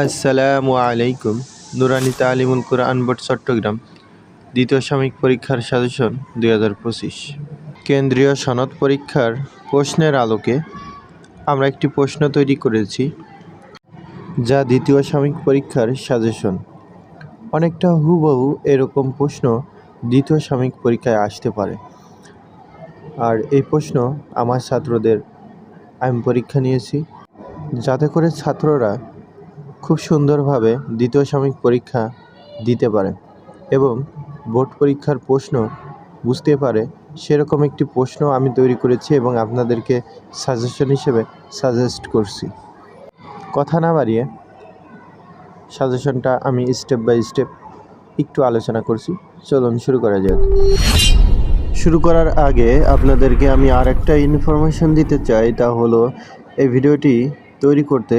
আসসালামু আলাইকুম, নুরানি তালিমুল কোরআন বোর্ড, চট্টগ্রাম। দ্বিতীয় সাময়িক পরীক্ষার সাজেশন, দুই হাজার পঁচিশ। কেন্দ্রীয় সনদ পরীক্ষার প্রশ্নের আলোকে আমরা একটি প্রশ্ন তৈরি করেছি, যা দ্বিতীয় সাময়িক পরীক্ষার সাজেশন। অনেকটা হুবহু এরকম প্রশ্ন দ্বিতীয় সাময়িক পরীক্ষায় আসতে পারে। আর এই প্রশ্ন আমার ছাত্রদের, আমি পরীক্ষা নিয়েছি। যাতে করে ছাত্ররা খুব সুন্দরভাবে দ্বিতীয় সাময়িক পরীক্ষা দিতে পারে এবং বোর্ড পরীক্ষার প্রশ্ন বুঝতে পারে, সেরকম একটি প্রশ্ন আমি তৈরি করেছি এবং আপনাদেরকে সাজেশন হিসেবে সাজেস্ট করছি। কথা না বাড়িয়ে সাজেশনটা আমি স্টেপ বাই স্টেপ একটু আলোচনা করছি। চলুন শুরু করা যাক। শুরু করার আগে আপনাদেরকে আমি আর একটা ইনফরমেশন দিতে চাই, তা হলো এই ভিডিওটি তৈরি করতে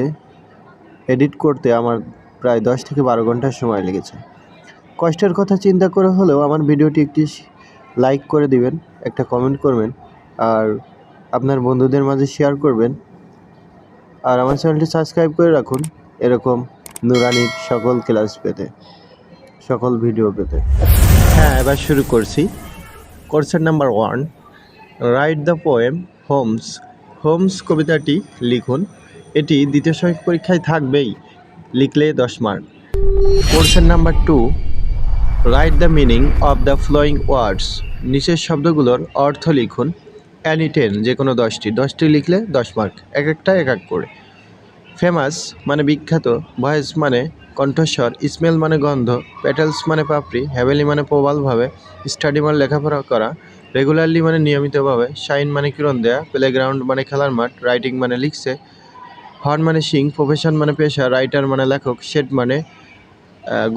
এডিট করতে আমার প্রায় দশ থেকে বারো ঘণ্টা সময় লেগেছে। কষ্টের কথা চিন্তা করে হলেও আমার ভিডিওটি একটি লাইক করে দিবেন, একটা কমেন্ট করবেন, আর আপনার বন্ধুদের মাঝে শেয়ার করবেন। আর আমার চ্যানেলটি সাবস্ক্রাইব করে রাখুন, এরকম নুরানির সকল ক্লাস পেতে, সকল ভিডিও পেতে। হ্যাঁ এবার শুরু করছি। কোর্সের number one write the poem homes homes কবিতাটি লিখুন। এটি দ্বিতীয় সাময়িক পরীক্ষায় থাকবেই, লিখলে দশ মার্ক। কোর্সের number two write the meaning of the following words নিচের শব্দগুলোর অর্থ লিখুন অ্যানি টেন যে কোনো দশটি। দশটি লিখলে দশ মার্ক, এক একটা এক এক করে। ফেমাস মানে বিখ্যাত ভয়েস মানে কণ্ঠস্বর স্মেল মানে গন্ধ পেটেলস মানে পাপড়ি হ্যাভেলি মানে প্রবালভাবে স্টাডি মানে লেখাপড়া করা রেগুলারলি মানে নিয়মিতভাবে শাইন মানে কিরণ দেয়া প্লেগ্রাউন্ড মানে খেলার মাঠ রাইটিং মানে লিখছে হর্ন মানে সিং, প্রফেশন মানে পেশা, রাইটার মানে লেখক, শেড মানে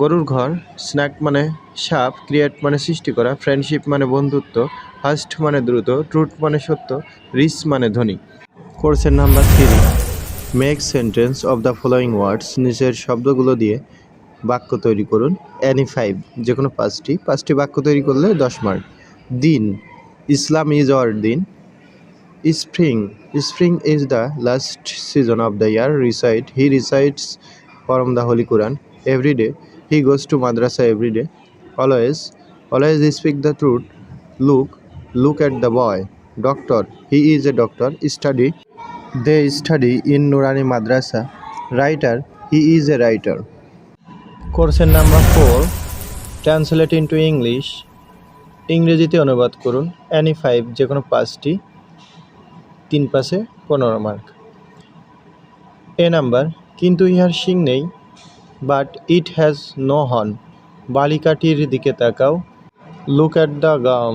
গরুর ঘর, স্ন্যাক মানে সাপ, ক্রিয়েট মানে সৃষ্টি করা, ফ্রেন্ডশিপ মানে বন্ধুত্ব ফার্স্ট মানে দ্রুত, ট্রুথ মানে সত্য রিচ মানে ধনী। কোর্সের number three, make sentence of the following words নিচের শব্দগুলো দিয়ে বাক্য তৈরি করুন অ্যানি ফাইভ যে কোনো পাঁচটি পাঁচটি বাক্য তৈরি করলে দশ মার্ক। দিন, Islam is our din. Spring spring is the last season of the year recite he recites from the holy Quran every day he goes to madrasa every day always always speak the truth look look at the boy doctor he is a doctor study they study in Nurani madrasa writer he is a writer কোর্সের number four translate into English ইংরেজিতে অনুবাদ করুন Annie five যে কোনো পাঁচটি। তিন পাশে পনেরো মার্ক এ নাম্বার কিন্তু ইহার শিং নেই but it has no horn বালিকাটির দিকে তাকাও। লুক অ্যাট দ্য গাম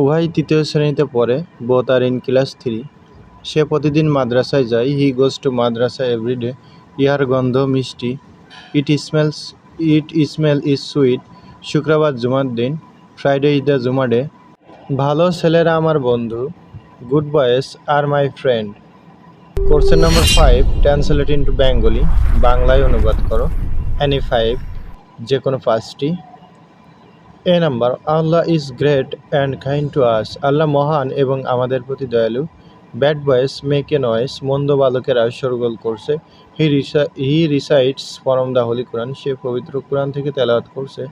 উভয় তৃতীয় শ্রেণীতে পড়ে both are in class three সে প্রতিদিন মাদ্রাসায় যায় he goes to madrasa every day ইহার গন্ধ মিষ্টি। It smells it smell is sweet শুক্রবার জুমার দিন Friday is the Juma day ভালো ছেলেরা আমার বন্ধু। Good boys are my friend কোর্সের number five translate into Bengali বাংলায় অনুবাদ করো। অ্যানি ফাইভ যে কোনো পাঁচটি। A number Allah is great and kind to us আল্লাহ মহান এবং আমাদের প্রতি দয়ালু। ব্যাড বয়েস মেক নয়েস মন্দ বালকেরা সরগোল করছে। He Risa he recites from the holy Quran সে পবিত্র কোরআন থেকে তেলাওয়াত করছে।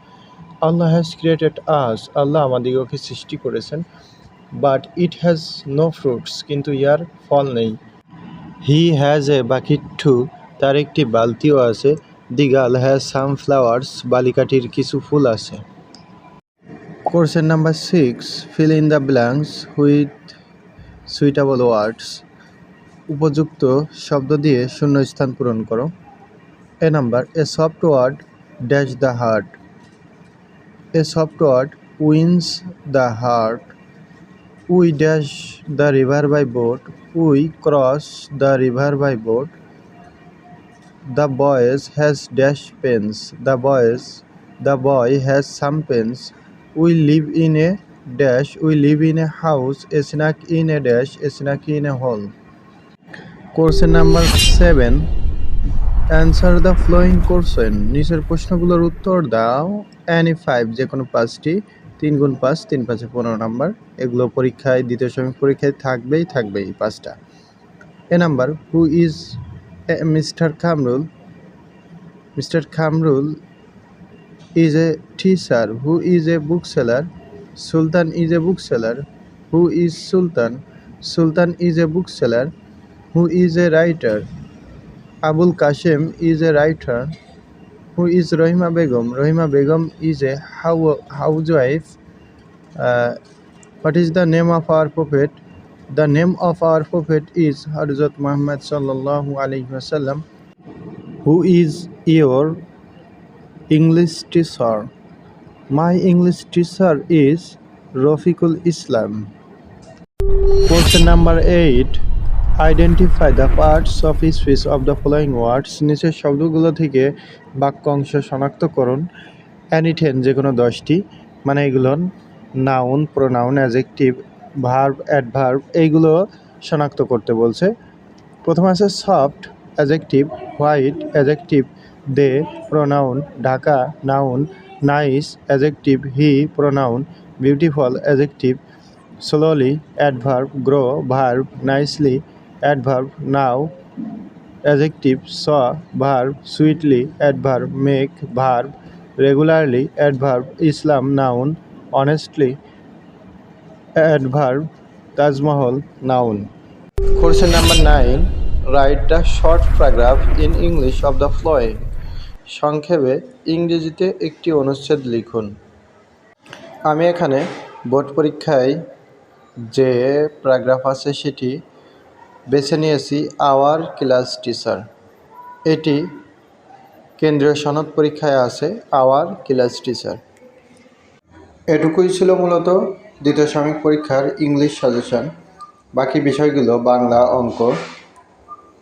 আল্লাহ হ্যাজ ক্রিয়েটেড আস আল্লাহ আমাদিগকে সৃষ্টি করেছেন। But it has no fruits কিন্তু ইয়ার ফল নেই। হি হ্যাজ এ বাকিট টু তার একটি বালতিও আছে। The girl has some flowers বালিকাটির কিছু ফুল আছে। কোর্সের number six fill in the blanks with suitable words উপযুক্ত শব্দ দিয়ে শূন্য স্থান পূরণ করো। A number a soft word dash the heart a soft word wins the heart we dash the river by boat, we cross the river by boat, the boys has dash pens, the boys, the boy has some pens, we live in a dash, we live in a house, a snack in a dash, a snack in a hall. কোর্সের number seven, answer the following questions. নিচের প্রশ্নগুলোর উত্তর দাও, Annie five যে কোনো পাঁচটি। তিন গুণ পাঁচ, তিন পাঁচে পনেরো নাম্বার। এগুলো পরীক্ষায়, দ্বিতীয় শ্রমিক পরীক্ষায় থাকবেই থাকবে এই পাঁচটা। A number who is mister Khamrul mister Khamrul is a teacher who is a book seller Sultan is a book seller who is Sultan Sultan is a book seller who is a writer Abul Kashem is a writer is Rohima Begum? Rohima Begum is a hou- housewife. Uh, what is the name of our prophet? The name of our prophet is Hazrat Muhammad sallallahu alaihi wasallam. Who is your English teacher? My English teacher is Rafiqul Islam. Question number 8 Identify the parts of speech of the following words. নিচের শব্দগুলো থেকে বাক্য অংশ শনাক্ত করুন। অ্যানিটেন যে কোনো দশটি মানে এগুলো noun pronoun adjective verb adverb এইগুলো শনাক্ত করতে বলছে। প্রথম আছে soft adjective white adjective they pronoun Dhaka noun nice adjective he pronoun beautiful adjective slowly, adverb grow verb, nicely now adjective saw verb sweetly adverb make verb regularly adverb islam noun honestly adverb taj mahal noun question number 9 write the short paragraph in english of the following সংক্ষেপে ইংরেজিতে একটি অনুচ্ছেদ লিখুন আমি এখানে board পরীক্ষায় যে paragraph আছে সেটি বেছে নিয়েছি আওয়ার ক্লাস টিচার। এটি কেন্দ্রীয় সনদ পরীক্ষায় আছে আওয়ার ক্লাস টিচার। এটুকুই ছিল মূলত দ্বিতীয় সাময়িক পরীক্ষার ইংলিশ সাজেশন। বাকি বিষয়গুলো বাংলা, অঙ্ক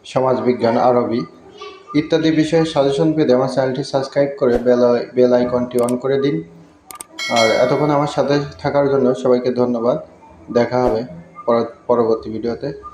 সমাজবিজ্ঞান আরবি ইত্যাদি বিষয়ে সাজেশন পেতে আমার চ্যানেলটি সাবস্ক্রাইব করে বেল বেল আইকনটি অন করে দিন। আর এতক্ষণ আমার সাথে থাকার জন্য সবাইকে ধন্যবাদ। দেখা হবে পর- পরবর্তী ভিডিওতে।